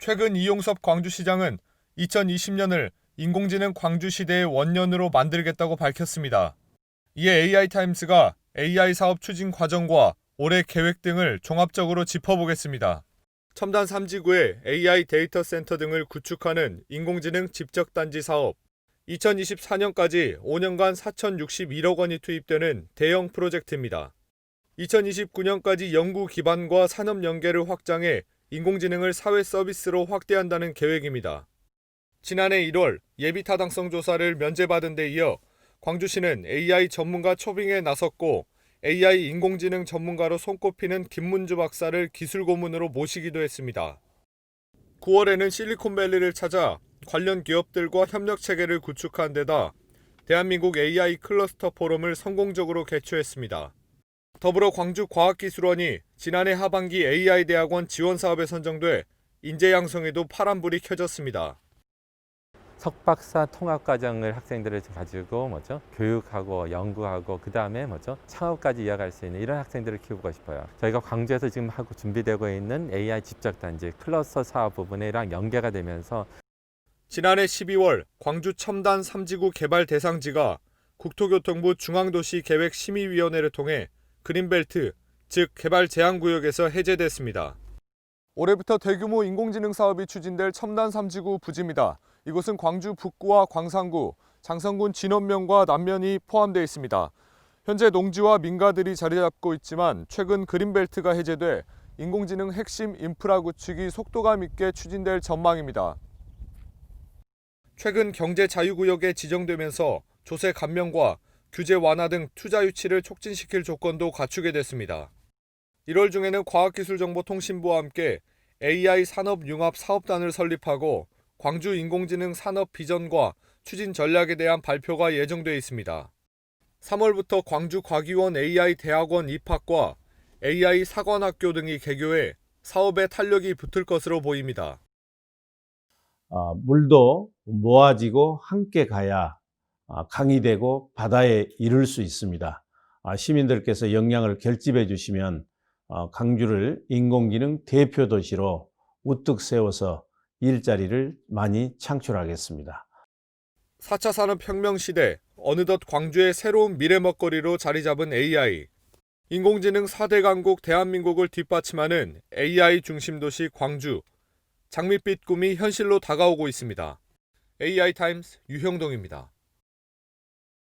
최근 이용섭 광주시장은 2020년을 인공지능 광주 시대의 원년으로 만들겠다고 밝혔습니다. 이에 AI타임스가 AI 사업 추진 과정과 올해 계획 등을 종합적으로 짚어보겠습니다. 첨단 3지구의 AI 데이터 센터 등을 구축하는 인공지능 집적단지 사업. 2024년까지 5년간 4,061억 원이 투입되는 대형 프로젝트입니다. 2029년까지 연구 기반과 산업 연계를 확장해 인공지능을 사회 서비스로 확대한다는 계획입니다. 지난해 1월 예비 타당성 조사를 면제받은 데 이어 광주시는 AI 전문가 초빙에 나섰고 AI 인공지능 전문가로 손꼽히는 김문주 박사를 기술 고문으로 모시기도 했습니다. 9월에는 실리콘밸리를 찾아 관련 기업들과 협력 체계를 구축한 데다 대한민국 AI 클러스터 포럼을 성공적으로 개최했습니다. 더불어 광주과학기술원이 지난해 하반기 AI 대학원 지원 사업에 선정돼 인재 양성에도 파란불이 켜졌습니다. 석박사 통합 과정을 학생들을 가지고 뭐죠 교육하고 연구하고 그 다음에 뭐죠 창업까지 이어갈 수 있는 이런 학생들을 키우고 싶어요. 저희가 광주에서 지금 하고 준비되고 있는 AI 집적 단지 클러스터 사업 부분이랑 연계가 되면서 지난해 12월 광주 첨단 3지구 개발 대상지가 국토교통부 중앙도시계획심의위원회를 통해 그린벨트, 즉 개발 제한 구역에서 해제됐습니다. 올해부터 대규모 인공지능 사업이 추진될 첨단 3지구 부지입니다. 이곳은 광주 북구와 광산구, 장성군 진원면과 남면이 포함되어 있습니다. 현재 농지와 민가들이 자리 잡고 있지만 최근 그린벨트가 해제돼 인공지능 핵심 인프라 구축이 속도감 있게 추진될 전망입니다. 최근 경제 자유구역에 지정되면서 조세 감면과 규제 완화 등 투자 유치를 촉진시킬 조건도 갖추게 됐습니다. 1월 중에는 과학기술정보통신부와 함께 AI 산업융합 사업단을 설립하고 광주 인공지능 산업 비전과 추진 전략에 대한 발표가 예정돼 있습니다. 3월부터 광주 과기원 AI 대학원 입학과 AI 사관학교 등이 개교해 사업에 탄력이 붙을 것으로 보입니다. 아, 물도 모아지고 함께 가야 아, 강이 되고 바다에 이를 수 있습니다. 아, 시민들께서 역량을 결집해 주시면 어, 광주를 인공지능 대표 도시로 우뚝 세워서 일자리를 많이 창출하겠습니다. 4차 산업혁명 시대 어느덧 광주의 새로운 미래 먹거리로 자리 잡은 AI. 인공지능 4대 강국 대한민국을 뒷받침하는 AI 중심 도시 광주. 장밋빛 꿈이 현실로 다가오고 있습니다. AI 타임스 유형동입니다.